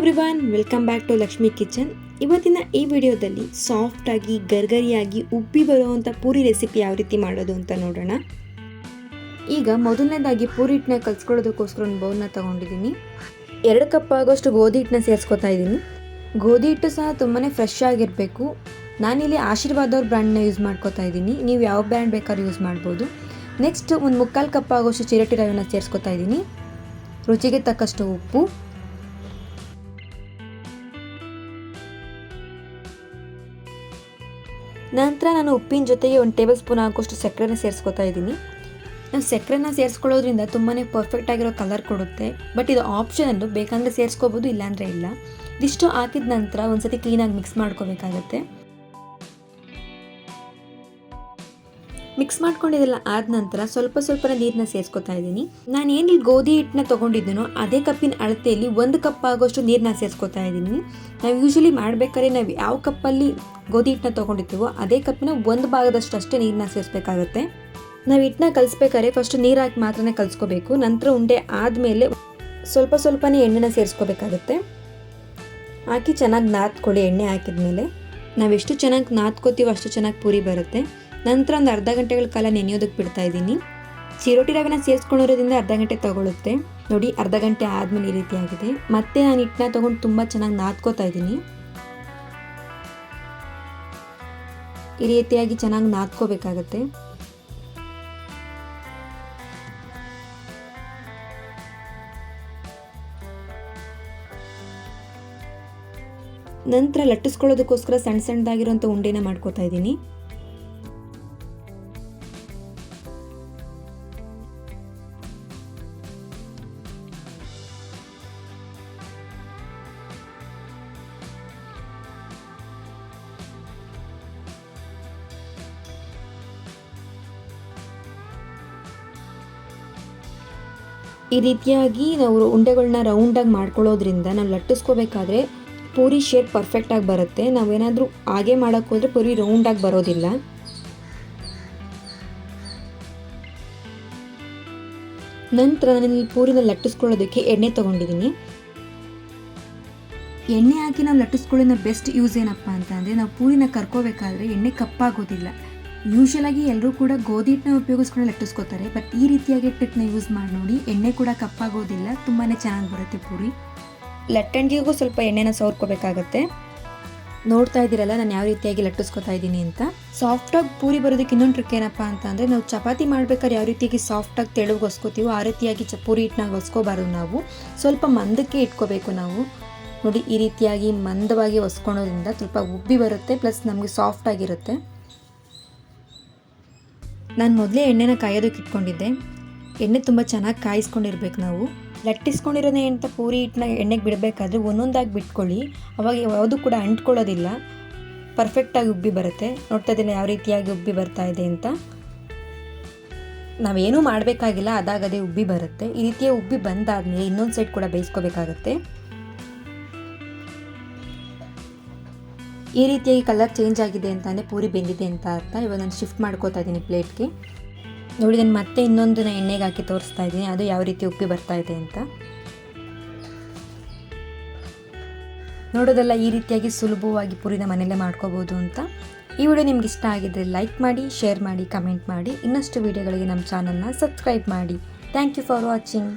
Everyone welcome back to Lakshmi kitchen ಇವತ್ತಿನ ಈ ವಿಡಿಯೋದಲ್ಲಿ ಸಾಫ್ಟಾಗಿ ಗರ್ಗರಿಯಾಗಿ ಉಬ್ಬಿ ಬರುವಂಥ ಪೂರಿ ರೆಸಿಪಿ ಯಾವ ರೀತಿ ಮಾಡೋದು ಅಂತ ನೋಡೋಣ. ಈಗ ಮೊದಲನೇದಾಗಿ ಪೂರಿ ಹಿಟ್ಟನ್ನ ಕಲ್ಸ್ಕೊಳ್ಳೋದಕ್ಕೋಸ್ಕರ ಒಂದು ಬೌಲ್ನ ತೊಗೊಂಡಿದ್ದೀನಿ. ಎರಡು ಕಪ್ ಆಗೋಷ್ಟು ಗೋಧಿ ಹಿಟ್ಟನ್ನ ಸೇರಿಸ್ಕೊತಾ ಇದ್ದೀನಿ. ಗೋಧಿ ಹಿಟ್ಟು ಸಹ ತುಂಬಾ ಫ್ರೆಶ್ ಆಗಿರಬೇಕು. ನಾನಿಲ್ಲಿ ಆಶೀರ್ವಾದ ಅವ್ರ ಬ್ರ್ಯಾಂಡ್ನ ಯೂಸ್ ಮಾಡ್ಕೊತಾ ಇದ್ದೀನಿ. ನೀವು ಯಾವ ಬ್ರ್ಯಾಂಡ್ ಬೇಕಾದ್ರೂ ಯೂಸ್ ಮಾಡ್ಬೋದು. ನೆಕ್ಸ್ಟ್ ಒಂದು ಮುಕ್ಕಾಲು ಕಪ್ ಆಗೋಷ್ಟು ಚಿರಟಿ ರವೆನ ಸೇರಿಸ್ಕೊತಾ ಇದ್ದೀನಿ. ರುಚಿಗೆ ತಕ್ಕಷ್ಟು ಉಪ್ಪು. ನಂತರ ನಾನು ಉಪ್ಪಿನ ಜೊತೆಗೆ ಒಂದು ಟೇಬಲ್ ಸ್ಪೂನ್ ಆಗೋಷ್ಟು ಸಕ್ಕರೆನ ಸೇರಿಸ್ಕೊತಾ ಇದ್ದೀನಿ. ನಾನು ಸಕ್ಕರೆನ ಸೇರಿಸ್ಕೊಳ್ಳೋದ್ರಿಂದ ತುಂಬಾ ಪರ್ಫೆಕ್ಟ್ ಆಗಿರೋ ಕಲರ್ ಕೊಡುತ್ತೆ. ಬಟ್ ಇದು ಆಪ್ಷನಲ್ಲು ಬೇಕಂದರೆ ಸೇರಿಸ್ಕೋಬೋದು ಇಲ್ಲಾಂದರೆ ಇಲ್ಲ. ಇದಿಷ್ಟು ಹಾಕಿದ ನಂತರ ಒಂದು ಸತಿ ಕ್ಲೀನಾಗಿ ಮಿಕ್ಸ್ ಮಾಡ್ಕೋಬೇಕಾಗತ್ತೆ. ಮಿಕ್ಸ್ ಮಾಡ್ಕೊಂಡಿದ್ದೆಲ್ಲ ಆದ ನಂತರ ಸ್ವಲ್ಪ ಸ್ವಲ್ಪ ನೀರನ್ನ ಸೇರಿಸ್ಕೊತಾ ಇದ್ದೀನಿ. ನಾನು ಏನು ಗೋಧಿ ಹಿಟ್ಟನ್ನ ತೊಗೊಂಡಿದ್ದೀನೋ ಅದೇ ಕಪ್ಪಿನ ಅಳತೆಯಲ್ಲಿ ಒಂದು ಕಪ್ ಆಗೋಷ್ಟು ನೀರನ್ನ ಸೇರಿಸ್ಕೊತಾ ಇದ್ದೀನಿ. ನಾವು ಯೂಶಲಿ ಮಾಡಬೇಕಾದ್ರೆ ನಾವು ಯಾವ ಕಪ್ಪಲ್ಲಿ ಗೋಧಿ ಹಿಟ್ಟನ್ನ ತೊಗೊಂಡಿರ್ತೀವೋ ಅದೇ ಕಪ್ಪಿನ ಒಂದು ಭಾಗದಷ್ಟು ಅಷ್ಟೇ ನೀರನ್ನ ಸೇರಿಸ್ಬೇಕಾಗತ್ತೆ ನಾವು ಹಿಟ್ಟನ್ನ ಕಲಿಸ್ಬೇಕಾದ್ರೆ ಫಸ್ಟ್ ನೀರು ಹಾಕಿ ಮಾತ್ರನೇ ಕಲಿಸ್ಕೋಬೇಕು. ನಂತರ ಉಂಡೆ ಆದಮೇಲೆ ಸ್ವಲ್ಪ ಸ್ವಲ್ಪನೇ ಎಣ್ಣೆನ ಸೇರಿಸ್ಕೋಬೇಕಾಗತ್ತೆ. ಹಾಕಿ ಚೆನ್ನಾಗಿ ನಾದ್ಕೊಳ್ಳಿ ಎಣ್ಣೆ ಹಾಕಿದ್ಮೇಲೆ. ನಾವೆಷ್ಟು ಚೆನ್ನಾಗಿ ನಾದ್ಕೋತೀವೋ ಅಷ್ಟು ಚೆನ್ನಾಗಿ ಪೂರಿ ಬರುತ್ತೆ. ನಂತರ ಒಂದು ಅರ್ಧ ಗಂಟೆಗಳ ಕಾಲ ನೆನೆಯೋದಕ್ಕೆ ಬಿಡ್ತಾ ಇದ್ದೀನಿ. ಚಿರೋಟಿ ರವೆನ ಸೇರಿಸ್ಕೊಂಡಿರೋದ್ರಿಂದ ಅರ್ಧ ಗಂಟೆ ತಗೊಳುತ್ತೆ. ನೋಡಿ, ಅರ್ಧ ಗಂಟೆ ಆದಮೇಲೆ ಈ ರೀತಿ ಆಗಿದೆ. ಮತ್ತೆ ನಾನು ಹಿಟ್ಟನ್ನ ತೊಗೊಂಡು ತುಂಬ ಚೆನ್ನಾಗಿ ನಾದ್ಕೋತಾ ಇದ್ದೀನಿ. ಈ ರೀತಿಯಾಗಿ ಚೆನ್ನಾಗಿ ನಾದ್ಕೋಬೇಕಾಗತ್ತೆ. ನಂತರ ಲಟ್ಟಿಸ್ಕೊಳ್ಳೋದಕ್ಕೋಸ್ಕರ ಸಣ್ಣ ಸಣ್ಣದಾಗಿರೋಂಥ ಉಂಡೆನ ಮಾಡ್ಕೋತಾ ಇದ್ದೀನಿ. ಈ ರೀತಿಯಾಗಿ ನಾವು ಉಂಡೆಗಳನ್ನ ರೌಂಡಾಗಿ ಮಾಡ್ಕೊಳ್ಳೋದ್ರಿಂದ ನಾವು ಲಟ್ಟಿಸ್ಕೋಬೇಕಾದ್ರೆ ಪೂರಿ ಶೇಪ್ ಪರ್ಫೆಕ್ಟಾಗಿ ಬರುತ್ತೆ. ನಾವೇನಾದರೂ ಹಾಗೆ ಮಾಡೋಕ್ಕೆ ಹೋದರೆ ಪೂರಿ ರೌಂಡಾಗಿ ಬರೋದಿಲ್ಲ. ನಂತರ ನಾನು ಪೂರಿನ ಲಟ್ಟಿಸ್ಕೊಳ್ಳೋದಕ್ಕೆ ಎಣ್ಣೆ ತೊಗೊಂಡಿದ್ದೀನಿ ಎಣ್ಣೆ ಹಾಕಿ ನಾವು ಲಟ್ಟಿಸ್ಕೊಳ್ಳೋದ ಬೆಸ್ಟ್ ಯೂಸ್ ಏನಪ್ಪ ಅಂತ ಅಂದರೆ ನಾವು ಪೂರಿನ ಕರ್ಕೋಬೇಕಾದ್ರೆ ಎಣ್ಣೆ ಕಪ್ಪಾಗೋದಿಲ್ಲ. ಯೂಶಲಾಗಿ ಎಲ್ಲರೂ ಕೂಡ ಗೋಧಿ ಹಿಟ್ಟನ್ನ ಉಪಯೋಗಿಸ್ಕೊಂಡು ಲಟ್ಟಿಸ್ಕೋತಾರೆ ಬಟ್ ಈ ರೀತಿಯಾಗಿ ಹಿಟ್ಟನ್ನ ಯೂಸ್ ಮಾಡಿ ನೋಡಿ, ಎಣ್ಣೆ ಕೂಡ ಕಪ್ಪಾಗೋದಿಲ್ಲ ತುಂಬಾ ಚೆನ್ನಾಗಿ ಬರುತ್ತೆ ಪೂರಿ. ಲಟ್ಟಣಿಗೆಗೂ ಸ್ವಲ್ಪ ಎಣ್ಣೆನ ಸವರ್ಕೋಬೇಕಾಗತ್ತೆ ನೋಡ್ತಾ ಇದ್ದೀರಲ್ಲ ನಾನು ಯಾವ ರೀತಿಯಾಗಿ ಲಟ್ಟಿಸ್ಕೊತಾ ಇದ್ದೀನಿ ಅಂತ. ಸಾಫ್ಟಾಗಿ ಪೂರಿ ಬರೋದಕ್ಕೆ ಇನ್ನೊಂದು ಟ್ರಿಕ್ ಏನಪ್ಪ ಅಂತ ಅಂದರೆ ನಾವು ಚಪಾತಿ ಮಾಡ್ಬೇಕಾದ್ರೆ ಯಾವ ರೀತಿಯಾಗಿ ಸಾಫ್ಟಾಗಿ ತೆಳುಗೆ ಹೊಸ್ಕೋತೀವೋ ಆ ರೀತಿಯಾಗಿ ಚ ಪೂರಿ ಹಿಟ್ಟನಾಗ ಹೊಸ್ಕೋಬಾರ್ದು ನಾವು. ಸ್ವಲ್ಪ ಮಂದಕ್ಕೆ ಇಟ್ಕೋಬೇಕು ನಾವು. ನೋಡಿ, ಈ ರೀತಿಯಾಗಿ ಮಂದವಾಗಿ ಹೊಸ್ಕೊಳೋದ್ರಿಂದ ಸ್ವಲ್ಪ ಉಬ್ಬಿ ಬರುತ್ತೆ, ಪ್ಲಸ್ ನಮಗೆ ಸಾಫ್ಟಾಗಿರುತ್ತೆ ನಾನು ಮೊದಲೇ ಎಣ್ಣೆನ ಕಾಯೋದಕ್ಕೆ ಇಟ್ಕೊಂಡಿದ್ದೆ. ಎಣ್ಣೆ ತುಂಬ ಚೆನ್ನಾಗಿ ಕಾಯಿಸ್ಕೊಂಡಿರ್ಬೇಕು ನಾವು. ಲಟ್ಟಿಸ್ಕೊಂಡಿರೋದೇ ಅಂತ ಪೂರಿ ಹಿಟ್ಟನ್ನ ಎಣ್ಣೆಗೆ ಬಿಡಬೇಕಾದ್ರೆ ಒಂದೊಂದಾಗಿ ಬಿಟ್ಕೊಳ್ಳಿ. ಅವಾಗ ಯಾವುದು ಕೂಡ ಅಂಟ್ಕೊಳ್ಳೋದಿಲ್ಲ. ಪರ್ಫೆಕ್ಟಾಗಿ ಉಬ್ಬಿ ಬರುತ್ತೆ. ನೋಡ್ತಾ ಇದ್ದೀನಿ ಯಾವ ರೀತಿಯಾಗಿ ಉಬ್ಬಿ ಬರ್ತಾ ಇದೆ ಅಂತ. ನಾವೇನೂ ಮಾಡಬೇಕಾಗಿಲ್ಲ, ಅದಾಗದೇ ಉಬ್ಬಿ ಬರುತ್ತೆ. ಈ ರೀತಿಯ ಉಬ್ಬಿ ಬಂದಾದಮೇಲೆ ಇನ್ನೊಂದು ಸೈಡ್ ಕೂಡ ಬೇಯಿಸ್ಕೋಬೇಕಾಗತ್ತೆ. ಈ ರೀತಿಯಾಗಿ ಕಲರ್ ಚೇಂಜ್ ಆಗಿದೆ ಅಂತಲೇ ಪೂರಿ ಬೆಂದಿದೆ ಅಂತ ಅರ್ಥ. ಇವಾಗ ನಾನು ಶಿಫ್ಟ್ ಮಾಡ್ಕೋತಾ ಇದ್ದೀನಿ ಪ್ಲೇಟ್ಗೆ ನೋಡಿ, ನಾನು ಮತ್ತೆ ಇನ್ನೊಂದನ್ನ ಎಣ್ಣೆಗೆ ಹಾಕಿ ತೋರಿಸ್ತಾ ಇದ್ದೀನಿ ಅದು ಯಾವ ರೀತಿ ಉಪ್ಪಿ ಬರ್ತಾ ಇದೆ ಅಂತ. ನೋಡೋದೆಲ್ಲ ಈ ರೀತಿಯಾಗಿ ಸುಲಭವಾಗಿ ಪೂರಿನ ಮನೆಯಲ್ಲೇ ಮಾಡ್ಕೋಬೋದು ಅಂತ. ಈ ವಿಡಿಯೋ ನಿಮ್ಗೆ ಇಷ್ಟ ಆಗಿದ್ದರೆ ಲೈಕ್ ಮಾಡಿ ಶೇರ್ ಮಾಡಿ ಕಮೆಂಟ್ ಮಾಡಿ. ಇನ್ನಷ್ಟು ವೀಡಿಯೋಗಳಿಗೆ ನಮ್ಮ ಚಾನಲ್ನ ಸಬ್ಸ್ಕ್ರೈಬ್ ಮಾಡಿ. Thank you for watching